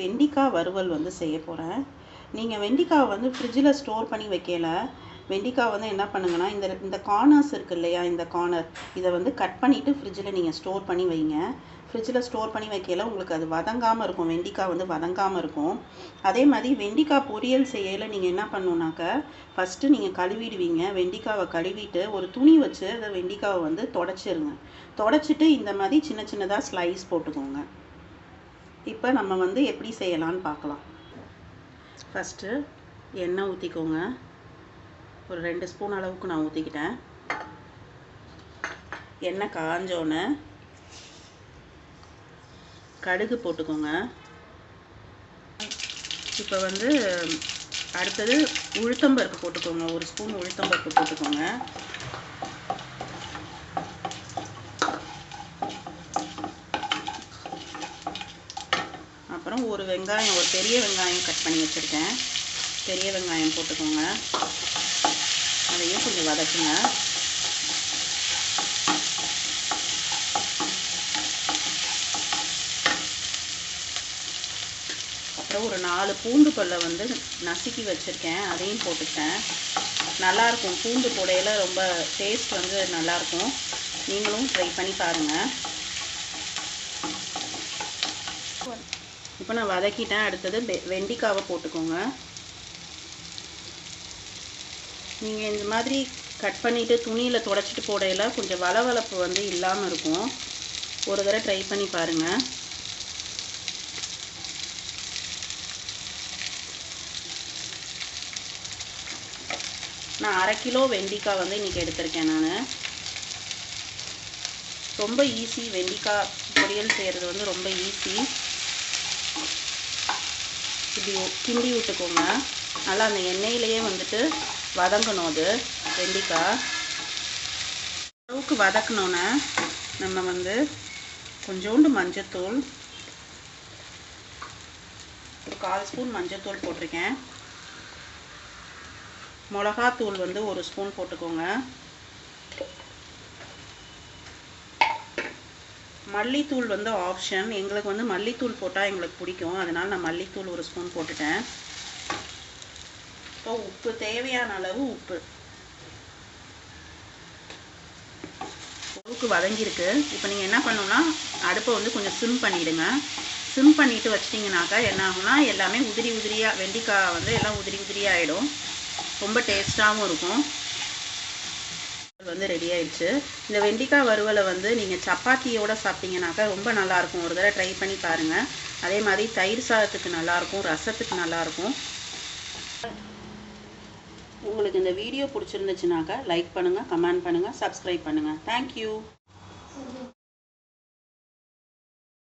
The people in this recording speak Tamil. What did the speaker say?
வெண்டிக்காய் வறுவல் வந்து செய்ய போகிறேன் நீங்கள் வெண்டிக்காவை வந்து ஃப்ரிட்ஜில் ஸ்டோர் பண்ணி வைக்கல. வெண்டிக்காய் வந்து என்ன பண்ணுங்கன்னா இந்த இந்த கார்னர்ஸ் இருக்கு இல்லையா இந்த கார்னர் இதை வந்து கட் பண்ணிவிட்டு ஃப்ரிட்ஜில் நீங்கள் ஸ்டோர் பண்ணி வைங்க. ஃப்ரிட்ஜில் ஸ்டோர் பண்ணி வைக்கல உங்களுக்கு அது வதங்காமல் இருக்கும். வெண்டிக்காய் வந்து வதங்காமல் இருக்கும். அதே மாதிரி வெண்டிக்காய் பொரியல் செய்யல நீங்கள் என்ன பண்ணணுன்னாக்க ஃபஸ்ட்டு நீங்கள் கழுவிடுவீங்க. வெண்டிக்காவை கழுவிட்டு ஒரு துணி வச்சு அதை வெண்டிக்காவை வந்து தொடச்சிருங்க. தொடச்சிட்டு இந்த மாதிரி சின்ன சின்னதாக ஸ்லைஸ் போட்டுக்கோங்க. இப்போ நம்ம வந்து எப்படி செய்யலான்னு பார்க்கலாம். ஃபஸ்ட்டு எண்ணெய் ஊற்றிக்கோங்க ஒரு ரெண்டு ஸ்பூன் அளவுக்கு நான் ஊற்றிக்கிட்டேன் எண்ணெய் காஞ்சோன்னு கடுகு போட்டுக்கோங்க. இப்போ வந்து அடுத்தது உளுத்தம்பருப்பு போட்டுக்கோங்க. ஒரு ஸ்பூன் உளுத்தம்பருப்பு போட்டுக்கோங்க அப்புறம் ஒரு வெங்காயம் ஒரு பெரிய வெங்காயம் கட் பண்ணி வச்சுருக்கேன். பெரிய வெங்காயம் போட்டுக்கோங்க. அதையும் கொஞ்சம் வதக்குங்க. அப்புறம் ஒரு நாலு பூண்டு பல்லை வந்து நசுக்கி வச்சுருக்கேன். அதையும் போட்டுக்கிட்டேன். நல்லாயிருக்கும். பூண்டு புடையில ரொம்ப டேஸ்ட் வந்து நல்லாயிருக்கும். நீங்களும் ட்ரை பண்ணி பாருங்கள் இப்போ நான் வதக்கிட்டேன். அடுத்தது வெண்டிக்காவை போட்டுக்கோங்க. நீங்கள் இந்த மாதிரி கட் பண்ணிவிட்டு துணியில் தொடச்சிட்டு போடையில கொஞ்சம் வளவளப்பு வந்து இல்லாமல் இருக்கும். ஒரு தடவை ட்ரை பண்ணி பாருங்கள் நான் அரை கிலோ வெண்டிக்காய் வந்து இன்றைக்கி எடுத்திருக்கேன் நான். ரொம்ப ஈஸி வெண்டிக்காய் பொரியல் செய்கிறது வந்து ரொம்ப ஈஸி இப்படி கிண்டி விட்டுக்கோங்க. நல்லா அந்த எண்ணெயிலேயே வந்துட்டு வதங்கணும் அது வெண்டிக்காய் அளவுக்கு வதக்கணுன்னு நம்ம வந்து கொஞ்சோண்டு மஞ்சத்தூள் ஒரு கால் ஸ்பூன் மஞ்சத்தூள் போட்டிருக்கேன். மிளகாத்தூள் வந்து ஒரு ஸ்பூன் போட்டுக்கோங்க. மல்லித்தூள் வந்து ஆப்ஷன் எங்களுக்கு வந்து மல்லித்தூள் போட்டால் எங்களுக்கு பிடிக்கும். அதனால் நான் மல்லித்தூள் ஒரு ஸ்பூன் போட்டுட்டேன். இப்போ உப்பு தேவையான அளவு உப்பு. உப்புக்கு வதங்கியிருக்கு. இப்போ நீங்கள் என்ன பண்ணணும்னா அடுப்பை வந்து கொஞ்சம் சிம் பண்ணிவிடுங்க சிம் பண்ணிட்டு வச்சிட்டிங்கனாக்கா என்ன ஆகும்னா எல்லாமே உதிரி உதிரியாக வெண்டிக்காய் வந்து எல்லாம் உதிரி உதிரியாகிடும் ரொம்ப டேஸ்ட்டாகவும் இருக்கும். வந்து ரெடி ஆயிடுச்சு. இந்த வெண்டிக்காய் வறுவலை வந்து நீங்கள் சப்பாத்தியோட சாப்பிட்டீங்கனாக்கா ரொம்ப நல்லாயிருக்கும். ஒரு தடவை ட்ரை பண்ணி பாருங்கள் அதே மாதிரி தயிர் சாதத்துக்கு நல்லாயிருக்கும் ரசத்துக்கு நல்லாயிருக்கும். உங்களுக்கு இந்த வீடியோ பிடிச்சிருந்துச்சுனாக்கா லைக் பண்ணுங்கள் கமெண்ட் பண்ணுங்கள் சப்ஸ்கிரைப் பண்ணுங்கள் தேங்க்யூ